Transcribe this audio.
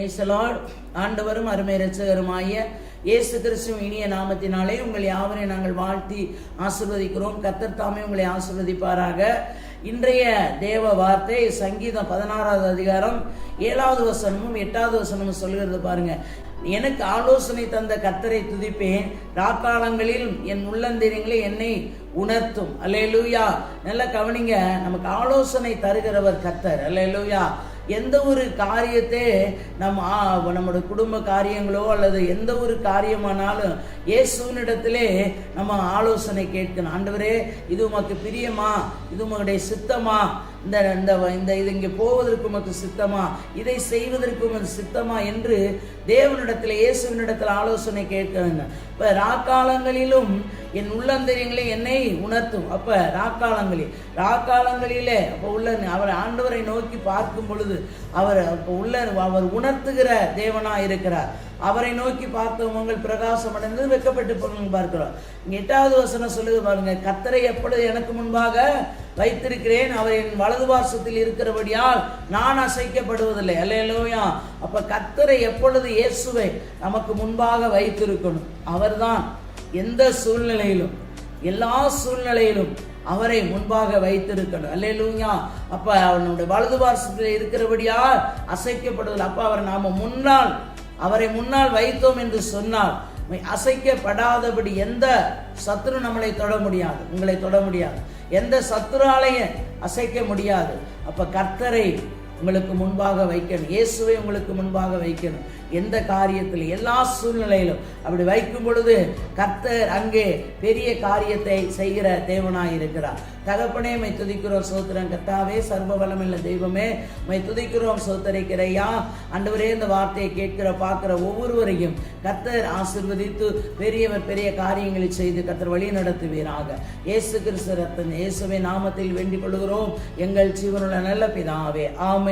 பிரைசலால் ஆண்டவரும் அருமை ரட்சகருமாய இயேசு கிறிஸ்துவின் இனிய நாமத்தினாலே உங்கள் யாவரையும் நாங்கள் வாழ்த்தி ஆசிர்வதிக்கிறோம். கத்தர் தாமே உங்களை ஆசிர்வதிப்பாராக. இன்றைய தேவ வார்த்தை சங்கீதம் பதினாறாவது அதிகாரம் ஏழாவது வசனமும் எட்டாவது வசனமும் சொல்கிறது பாருங்க. எனக்கு ஆலோசனை தந்த கத்தரை துதிப்பேன். ராக்காலங்களில் என் உள்ளந்தெரியங்களே என்னை உணர்த்தும். அல்லேலூயா. நல்லா கவனிங்க நமக்கு ஆலோசனை தருகிறவர் கத்தர் அல்லேலூயா. எந்த ஒரு காரியத்தை நம்ம நம்மளோட நம்முடைய குடும்ப காரியங்களோ அல்லது எந்த ஒரு காரியமானாலும் இயேசுவினிடத்திலே நம்ம ஆலோசனை கேட்கணும். ஆண்டவரே இது உமக்கு பிரியமா? இது உங்களுடைய சித்தமா? இந்த இந்த இந்த இது இங்கே போவதற்கு உமக்கு சித்தமா? இதை செய்வதற்கு உமக்கு சித்தமா என்று தேவனிடத்தில் இயேசுவினிடத்தில் ஆலோசனை கேட்கிறாங்க. இப்போ ராக்காலங்களிலும் என் உள்ளந்தரியங்களே என்னை உணர்த்தும். அப்ப ராக்காலங்களில் ராக்காலங்களிலே அப்போ உள்ள அவர் ஆண்டவரை நோக்கி பார்க்கும் பொழுது அவர் அப்போ உள்ள அவர் உணர்த்துகிற தேவனா இருக்கிறார் அவரை நோக்கி பார்த்தவங்கள் பிரகாசம் அடைந்து வெக்கப்பட்டு போனவங்க பார்க்கிறோம். எட்டாவது வசனம் சொல்லுது பாருங்க கத்தரை எப்பொழுது எனக்கு முன்பாக வைத்திருக்கிறேன் அவர் என் வலது வாசத்தில் இருக்கிறபடியால் நான் அசைக்கப்படுவதில்லை. அல்லையிலோயா அப்ப கத்தரை எப்பொழுது இயேசுவை நமக்கு முன்பாக வைத்திருக்கணும்? அவர்தான். எந்த சூழ்நிலையிலும் எல்லா சூழ்நிலையிலும் அவரை முன்பாக வைத்திருக்கணும். அல்லேலூயா. அப்ப அவனுடைய வலது வாசத்தில் இருக்கிறபடியால் அசைக்கப்படுவதில்லை. அப்ப அவர் நாம முன்னால் அவரை முன்னால் வைத்தோம் என்று சொன்னால் அசைக்கப்படாதபடி எந்த சத்ரு நம்மளை தொட முடியாது உங்களை தொட முடியாது. எந்த சத்துராலையும் அசைக்க முடியாது. அப்ப கர்த்தரை உங்களுக்கு முன்பாக வைக்கணும். இயேசுவை உங்களுக்கு முன்பாக வைக்கணும். எந்த காரியத்தில் எல்லா சூழ்நிலையிலும். அப்படி வைக்கும் பொழுது கர்த்தர் அங்கே பெரிய காரியத்தை செய்கிற தேவனாய் இருக்கிறார். தகப்பனே மை துதிக்கிறோம் சோத்திரம். கத்தாவே சர்வ வல்லமுள்ள தெய்வமே மை துதிக்கிறோம் சோத்தரிக்கிறையா ஆண்டவரே இந்த வார்த்தையை கேட்கிற பார்க்கிற ஒவ்வொருவரையும் கர்த்தர் ஆசிர்வதித்து பெரியவர் பெரிய காரியங்களை செய்து கர்த்தர் வழி நடத்துவீராக. இயேசு கிறிஸ்து ரத்தன் இயேசுவை நாமத்தில் வேண்டிக் கொள்கிறோம். எங்கள் ஜீவனுள்ள நல்ல பிதாவே. ஆமை